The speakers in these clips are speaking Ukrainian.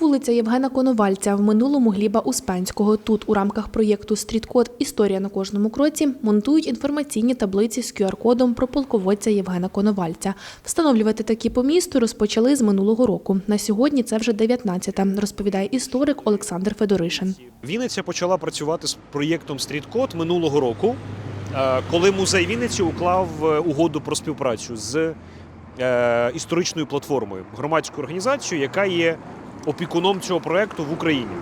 Вулиця Євгена Коновальця в минулому Гліба Успенського. Тут у рамках проєкту Стріткод Історія на кожному кроці монтують інформаційні таблиці з QR-кодом про полководця Євгена Коновальця. Встановлювати такі по місту розпочали з минулого року. На сьогодні це вже 19-та, розповідає історик Олександр Федоришин. Вінниця почала працювати з проєктом Стріткод минулого року, е, коли музей Вінниці уклав е, угоду про співпрацю з е, історичною платформою, громадською організацією, яка є опікуном цього проєкту в Україні.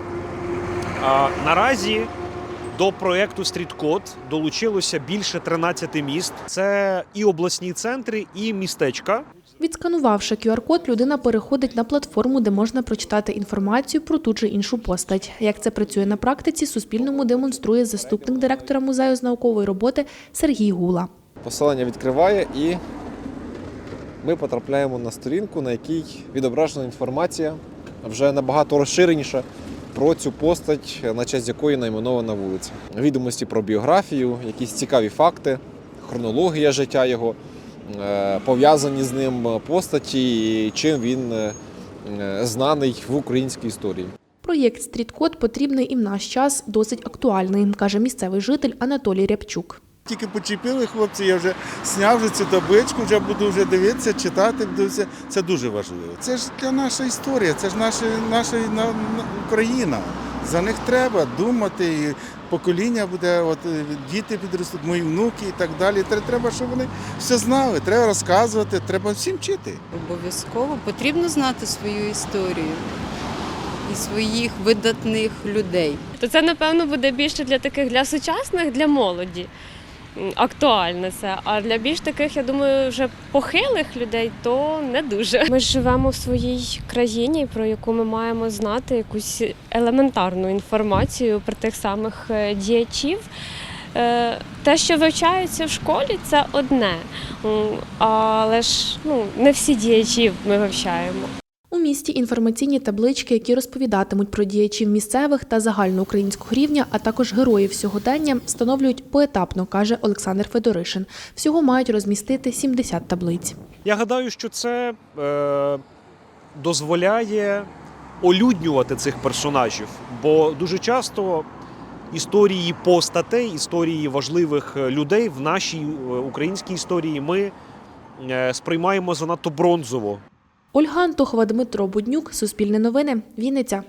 А наразі до проєкту Стріткод долучилося більше 13 міст. Це і обласні центри, і містечка. Відсканувавши QR-код, людина переходить на платформу, де можна прочитати інформацію про ту чи іншу постать. Як це працює на практиці, Суспільному демонструє заступник директора музею з наукової роботи Сергій Гула. Посилання відкриває і ми потрапляємо на сторінку, на якій відображена інформація вже набагато розширеніша про цю постать, на честь якої найменована вулиця. Відомості про біографію, якісь цікаві факти, хронологія життя його, е, пов'язані з ним постаті, і чим він е, е, знаний в українській історії. Проєкт Стріткод потрібний і в наш час досить актуальний, каже місцевий житель Анатолій Рябчук. Тільки почепили хлопці, я вже зняв вже цю табличку, вже буду вже дивитися, читати. буду все. Це дуже важливо. Це ж для наша історія, це ж наша, наша на- на- Україна. За них треба думати. І покоління буде, от діти підростуть, мої внуки і так далі. Треба, щоб вони все знали. Треба розказувати, треба всім вчити. Обов'язково потрібно знати свою історію і своїх видатних людей. то це напевно буде більше для таких для сучасних, для молоді. М, Актуально це. А для більш таких, я думаю, вже похилих людей, то не дуже. Ми живемо в своїй країні, про яку ми маємо знати якусь елементарну інформацію про тих самих е, діячів. Е, Те, що вивчається в школі, це одне. Але ж ну, не всі діячі ми вивчаємо. У місті інформаційні таблички, які розповідатимуть про діячів місцевих та загальноукраїнського рівня, а також героїв сьогодення, встановлюють поетапно, каже Олександр Федоришин. Всього мають розмістити 70 таблиць. Я гадаю, що це е, дозволяє олюднювати цих персонажів, бо дуже часто історії постатей, історії важливих е, людей в нашій е, українській історії ми е, сприймаємо занадто бронзово. Ольга Антохова, Дмитро Буднюк, Суспільне новини, Вінниця.